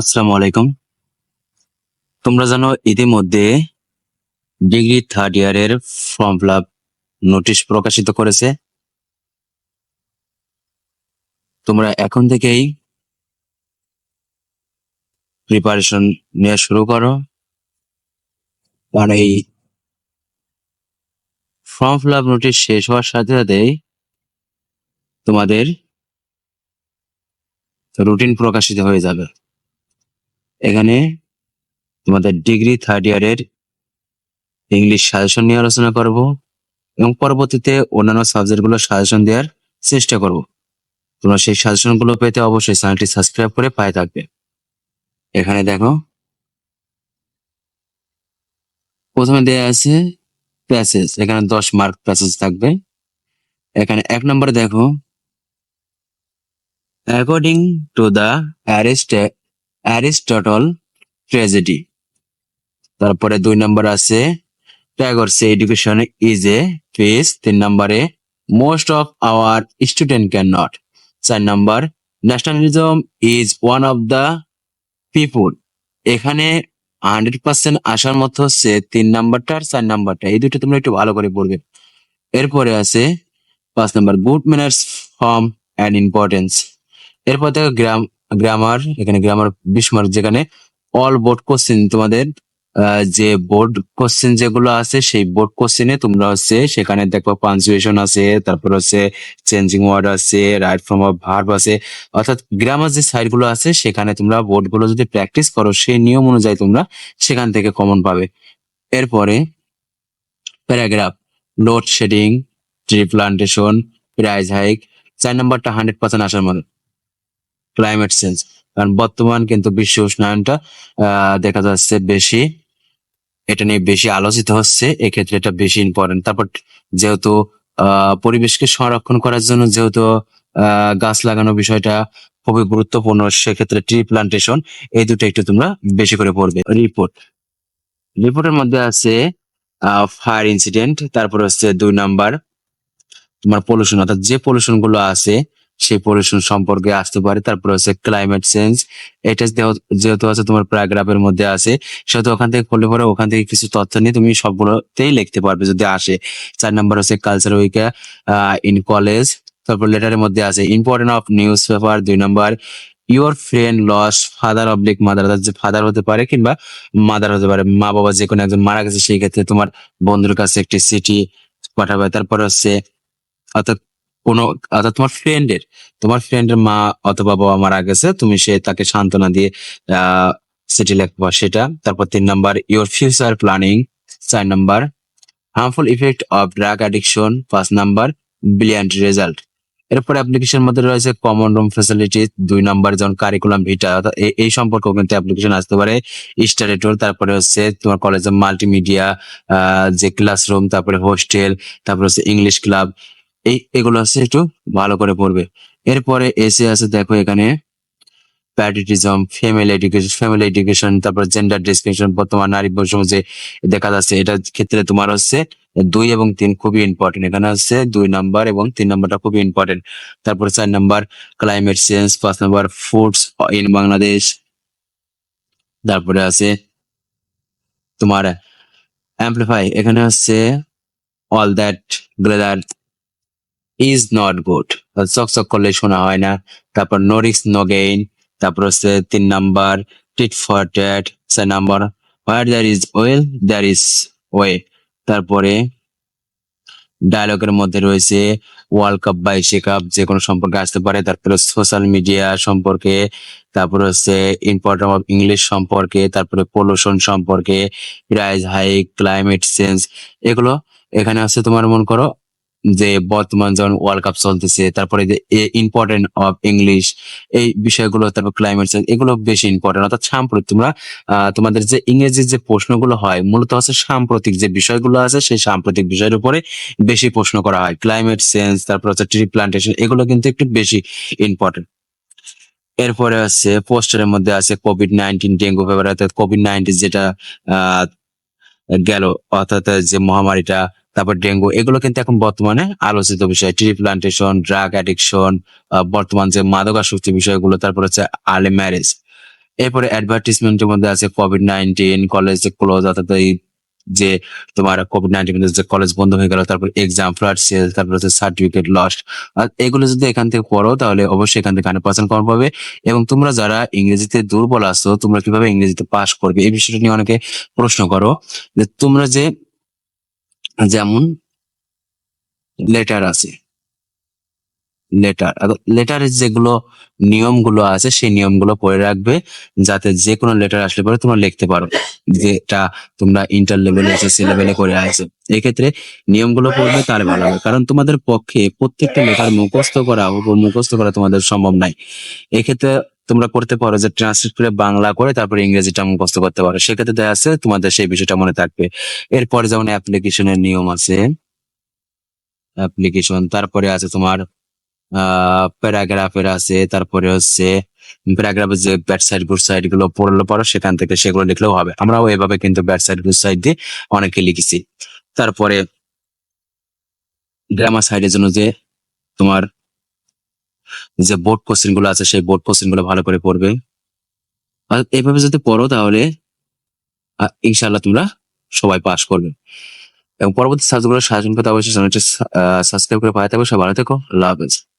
আসসালামু আলাইকুম। তোমরা জানো ইতিমধ্যে ডিগ্রি থার্ড ইয়ারের ফর্ম ফিল নোটিশ প্রকাশিত করেছে। তোমরা এখন থেকেই প্রিপারেশন নেওয়া শুরু করো। কারণ এই ফর্ম ফিল নোটিশ শেষ হওয়ার সাথে সাথেই তোমাদের রুটিন প্রকাশিত হয়ে যাবে। এখানে তোমাদের ডিগ্রি থার্ড ইয়ারের ইংলিশ সাজেশন নিয়ে আলোচনা করব এবং পরবর্তীতে অন্যান্য সাবজেক্টগুলো সাজেশন দেওয়ার চেষ্টা করব। তোমরা সেই সাজেশনগুলো পেতে অবশ্যই চ্যানেলটি সাবস্ক্রাইব করে পায়ে থাকবে। এখানে দেখো, প্রথমে দেয়া আছে প্যাসেজ এখানে দশ মার্ক প্যাসেজ থাকবে। এখানে এক নম্বরে দেখো according to the Aristotle tragedy. তারপরে দুই নম্বর আছে Tagore's education is a face তিন নম্বরে most of our student can not চার নম্বর nationalism is one of the people এখানে হান্ড্রেড পার্সেন্ট আসার মতো হচ্ছে তিন নাম্বারটা আর চার নাম্বারটা। এই দুটো তোমরা একটু ভালো করে পড়বে। এরপরে আছে পাঁচ number good manners form and importance এরপর দেখো গ্রাম গ্রামার এখানে গ্রামার বিশ মার্ক যেখানে অল বোর্ড কোশ্চেন তোমাদের যে বোর্ড কোশ্চেন যেগুলো আছে, সেই বোর্ড কোশ্চেনে তোমরা হচ্ছে সেখানে দেখো পাঞ্চুয়েশন আছে, তারপর হচ্ছে চেঞ্জিং ওয়ার্ড আছে রাইট ফর্ম অফ ভার্ব আছে। অর্থাৎ গ্রামার যে সাইডগুলো আছে, সেখানে তোমরা বোর্ডগুলো যদি প্র্যাকটিস করো, সেই নিয়ম অনুযায়ী তোমরা সেখান থেকে কমন পাবে। এরপরে paragraph load shedding tree plantation price hike চার নাম্বারটা হান্ড্রেড পার্সেন্ট আসার মতো। ক্লাইমেট চেঞ্জ কারণ বর্তমান কিন্তু বিশ্ব উষ্ণায়নটা দেখা যাচ্ছে বেশি, এটা নিয়ে বেশি আলোচিত হচ্ছে, এক্ষেত্রে এটা বেশি ইম্পর্টেন্ট তারপর যেহেতু পরিবেশকে সংরক্ষণ করার জন্য যেহেতু গাছ লাগানো বিষয়টা খুবই গুরুত্বপূর্ণ, সেক্ষেত্রে ট্রি প্লান্টেশন এই দুটো একটু তোমরা বেশি করে পড়বে। রিপোর্ট রিপোর্টের মধ্যে আছে ফায়ার ইনসিডেন্ট তারপর হচ্ছে দুই নাম্বার তোমার পলিউশন অর্থাৎ যে পলিউশনগুলো আছে সেই পলিউশন সম্পর্কে আসতে পারে। তারপর হচ্ছে ক্লাইমেট চেঞ্জ এটা যেহেতু- আছে তোমার প্যারাগ্রাফের মধ্যে আছে, সেহেতু ওখান থেকে পড়লে পরে ওখান থেকে কিছু তথ্য নিয়ে তুমি সবগুলোতেই লিখতে পারবে যদি আসে। চার নাম্বার হচ্ছে কালচার উইক ইন কলেজ তারপর লেটারের মধ্যে আছে ইম্পর্টেন্ট অফ নিউজ পেপার দুই number your friend lost father oblique mother যে ফাদার হতে পারে কিংবা মাদার হতে পারে মা বাবা যে কোনো একজন মারা গেছে, সেই ক্ষেত্রে তোমার বন্ধুর কাছে একটি চিঠি পাঠাবে। তারপর হচ্ছে, অর্থাৎ কোনো, অর্থাৎ তোমার ফ্রেন্ডের তোমার ফ্রেন্ডের মা অথবা বাবা মারা গেছে, তুমি সে তাকে সান্ত্বনা দিয়ে চিঠি লিখবা সেটা। তারপর তিন নাম্বার ইউর ফিউচার প্ল্যানিং চার number harmful effect of drug addiction পাঁচ নাম্বার ব্রিলিয়ান্ট রেজাল্ট এরপরে অ্যাপ্লিকেশন মধ্যে রয়েছে কমন রুম ফ্যাসিলিটি দুই নাম্বার, যেমন কারিকুলাম ভিটা এই সম্পর্কেও কিন্তু অ্যাপ্লিকেশন আসতে পারে। স্টারেটর তারপরে হচ্ছে তোমার কলেজে মাল্টিমিডিয়া যে ক্লাসরুম তারপরে হোস্টেল তারপরে হচ্ছে ইংলিশ ক্লাব এই, এগুলো হচ্ছে একটু ভালো করে পড়বে। এরপরে এসে আছে, দেখো এখানে patriotism family education family education তারপর জেন্ডার ডিসক্রিপশন বর্তমান নারী বৈষম্য যে দেখা যাচ্ছে, এটার ক্ষেত্রে তোমার হচ্ছে দুই এবং তিন খুবই ইম্পর্টেন্ট এখানে হচ্ছে দুই নাম্বার এবং তিন নাম্বারটা খুবই ইম্পর্টেন্ট তারপর চার নাম্বার ক্লাইমেট চেঞ্জ পাঁচ নাম্বার ফুডস ইন বাংলাদেশ তারপরে আছে তোমার অ্যাম্পলিফাই এখানে হচ্ছে all that glitters is not gold চকচক করলে শোনা হয় না। তারপর নো রিক্স নো গেইন তারপর হচ্ছে তিন নাম্বার টিট ফর ট্যাট চার number where there is will there is way তারপরে ডায়লগের মধ্যে রয়েছে ওয়ার্ল্ড কাপ বা এশিয়া কাপ যে কোনো সম্পর্কে আসতে পারে। তারপরে সোশ্যাল মিডিয়া সম্পর্কে, তারপরে হচ্ছে ইম্পর্টেন্ট অফ ইংলিশ সম্পর্কে, তারপরে পলিউশন সম্পর্কে প্রাইস হাইক ক্লাইমেট চেঞ্জ এগুলো এখানে আছে তোমার মন করো। যে বর্তমান যখন ওয়ার্ল্ড কাপ চলতেছে, তারপরে যে ইম্পর্টেন্ট অফ ইংলিশ এই বিষয়গুলো, তারপর ক্লাইমেট চেঞ্জ এগুলো বেশি ইম্পর্টেন্ট অর্থাৎ সাম্প্রতিক তোমরা তোমাদের যে ইংরেজির যে প্রশ্নগুলো হয়, মূলত হচ্ছে সাম্প্রতিক যে বিষয়গুলো আছে, সেই সাম্প্রতিক বিষয়ের উপরে বেশি প্রশ্ন করা হয়। ক্লাইমেট চেঞ্জ তারপর হচ্ছে ট্রি প্লান্টেশন এগুলো কিন্তু একটু বেশি ইম্পর্টেন্ট এরপরে আছে পোস্টারের মধ্যে আছে কোভিড নাইন্টিন ডেঙ্গু ফিভার অর্থাৎ কোভিড নাইন্টিন যেটা গেল, অর্থাৎ যে মহামারীটা তারপর ডেঙ্গু, এগুলো কিন্তু এখন বর্তমানে আলোচিত বিষয়। ট্রি প্লান্টেশন, ড্রাগ অ্যাডিকশন বর্তমান যে মাদকাসক্তি বিষয়গুলো, তারপর হচ্ছে আর্লি ম্যারেজ। এরপরে অ্যাডভার্টিসমেন্টের মধ্যে আছে কোভিড নাইনটিন কলেজ ক্লোজ অর্থাৎ যে তোমার কোভিড নাইনটিন যে কলেজ বন্ধ হয়ে গেল, তারপর এক্সাম ফ্লাড সেল তারপর হচ্ছে সার্টিফিকেট লস্ট আর এগুলো যদি এখান থেকে পড়ো, তাহলে অবশ্যই এখান থেকে হান্ড্রেড পার্সেন্ট কম পাবে। এবং তোমরা যারা ইংরেজিতে দুর্বল আছো, তোমরা কীভাবে ইংরেজিতে পাশ করবে, এই বিষয়টা নিয়ে অনেকে প্রশ্ন করো। যে তোমরা যে যেমন লেটার আছে। লেটার লেটারের যেগুলো নিয়মগুলো আছে, সেই নিয়মগুলো পড়ে রাখবে যাতে যে কোনো লেটার আসলে পরে তোমরা লিখতে পারো যেটা তোমরা ইন্টার লেভেলে এসএসসি লেভেলে করে আসো এক্ষেত্রে নিয়মগুলো পড়বে তার ভালো হবে, কারণ তোমাদের পক্ষে প্রত্যেকটা লেটার মুখস্থ করা ও মুখস্থ করা তোমাদের সম্ভব নাই। এক্ষেত্রে তোমরা করতে পারো যে ট্রান্সলেট করে বাংলা করে তারপরে ইংরেজিটা মুখস্থ করতে পারো। সেক্ষেত্রে দেখা আছে তোমাদের সেই বিষয়টা মনে থাকবে। এরপরে যেমন অ্যাপ্লিকেশনের নিয়ম আছে। অ্যাপ্লিকেশন, তারপরে আছে তোমার প্যারাগ্রাফের আছে, তারপরে হচ্ছে প্যারাগ্রাফের যে ব্যাট সাইড, গুড সাইডগুলো পড়লে পড়ো, সেখান থেকে সেগুলো লিখলেও হবে। আমরাও এভাবে কিন্তু ব্যাট সাইড, গুড সাইড দিয়ে অনেকে লিখেছি। তারপরে গ্রামার সাইডের জন্য যে তোমার যে বোর্ড কোশ্চেনগুলো আছে, সেই বোর্ড কোশ্চেনগুলো ভালো করে পড়বে। আর এইভাবে যদি পড়ো তাহলে ইনশাল্লাহ তোমরা সবাই পাশ করবে। এবং পরবর্তী সাজগুলো করতে অবশ্যই সাবস্ক্রাইব করে পাওয়া থাকবে। সবাই ভালো থেকো। লাভ হাফেজ।